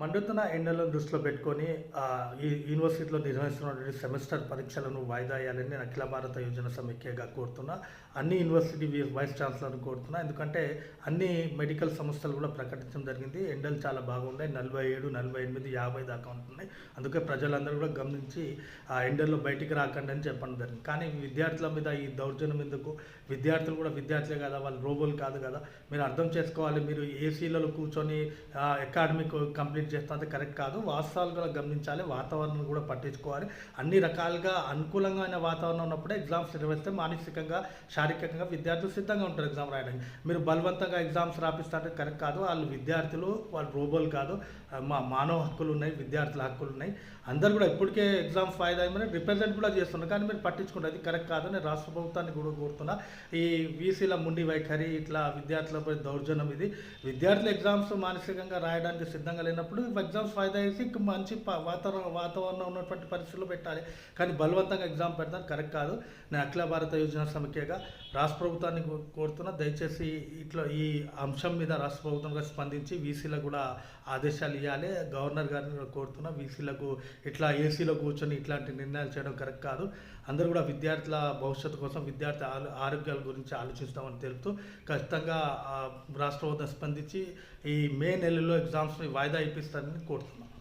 మండుతున్న ఎండలను దృష్టిలో పెట్టుకొని ఈ యూనివర్సిటీలో నిర్వహిస్తున్నటువంటి సెమిస్టర్ పరీక్షలను వాయిదా వేయాలని నేను అఖిల భారత యోజన సమైక్యగా కోరుతున్నా. అన్ని యూనివర్సిటీ వైస్ ఛాన్సలర్ని కోరుతున్నా. ఎందుకంటే అన్ని మెడికల్ సంస్థలు కూడా ప్రకటించడం జరిగింది. ఎండలు చాలా బాగున్నాయి. నలభై ఏడు నలభై ఎనిమిది యాభై దాకా ఉంటున్నాయి. అందుకే ప్రజలందరూ కూడా గమనించి ఆ ఎండల్లో బయటికి రాకండి అని చెప్పడం జరిగింది. కానీ విద్యార్థుల మీద ఈ దౌర్జన్యం ఎందుకు? విద్యార్థులు కూడా విద్యార్థులే కదా వాళ్ళు రోబోలు కాదు కదా. మీరు అర్థం చేసుకోవాలి. మీరు ఏసీలలో కూర్చొని అకాడమిక్ కంప్లీట్ చేస్తే కరెక్ట్ కాదు. వాస్తవాలు కూడా గమనించాలి. వాతావరణం కూడా పట్టించుకోవాలి. అన్ని రకాలుగా అనుకూలంగా అయిన వాతావరణం ఉన్నప్పుడే ఎగ్జామ్స్ నిర్వహిస్తే మానసికంగా శారీరకంగా విద్యార్థులు సిద్ధంగా ఉంటారు ఎగ్జామ్ రాయడానికి. మీరు బలవంతంగా ఎగ్జామ్స్ రాపిస్తే కరెక్ట్ కాదు. వాళ్ళు విద్యార్థులు వాళ్ళు రోబోలు కాదు. మా మానవ హక్కులు ఉన్నాయి విద్యార్థుల హక్కులు ఉన్నాయి. అందరు కూడా ఇప్పటికే ఎగ్జామ్స్ ఫాయిదా అయ్యి రిప్రజెంట్ కూడా చేస్తున్నారు. కానీ మీరు పట్టించుకుంటారు. అది కరెక్ట్ కాదు నేను రాష్ట్ర ప్రభుత్వాన్ని కూడా కోరుతున్నా. ఈ వీసీల ముండి వైఖరి ఇట్లా విద్యార్థులపై దౌర్జన్యం ఇది. విద్యార్థులు ఎగ్జామ్స్ మానసికంగా రాయడానికి సిద్ధంగా లేనప్పుడు ఎగ్జామ్స్ ఫైదా చేసి మంచి వాతావరణం వాతావరణం ఉన్నటువంటి పరిస్థితుల్లో పెట్టాలి. కానీ బలవంతంగా ఎగ్జామ్ పెడతాను కరెక్ట్ కాదు. నేను అఖిల భారత యోజన సమైక్యగా రాష్ట్ర ప్రభుత్వాన్ని కోరుతున్నా. దయచేసి ఇట్లా ఈ అంశం మీద రాష్ట్ర ప్రభుత్వంగా స్పందించి వీసీలకు కూడా ఆదేశాలు ఇవ్వాలి గవర్నర్ గారిని కోరుతున్నా వీసీలకు ఇట్లా ఏసీలో కూర్చొని ఇట్లాంటి నిర్ణయాలు చేయడం కరెక్ట్ కాదు. అందరూ కూడా విద్యార్థుల భవిష్యత్తు కోసం విద్యార్థి ఆరోగ్యాల గురించి ఆలోచిస్తామని తెలుపుతూ ఖచ్చితంగా రాష్ట్ర ప్రభుత్వం స్పందించి ఈ మే నెలలో ఎగ్జామ్స్ని వాయిదా ఇప్పిస్తారని కోరుతున్నాను.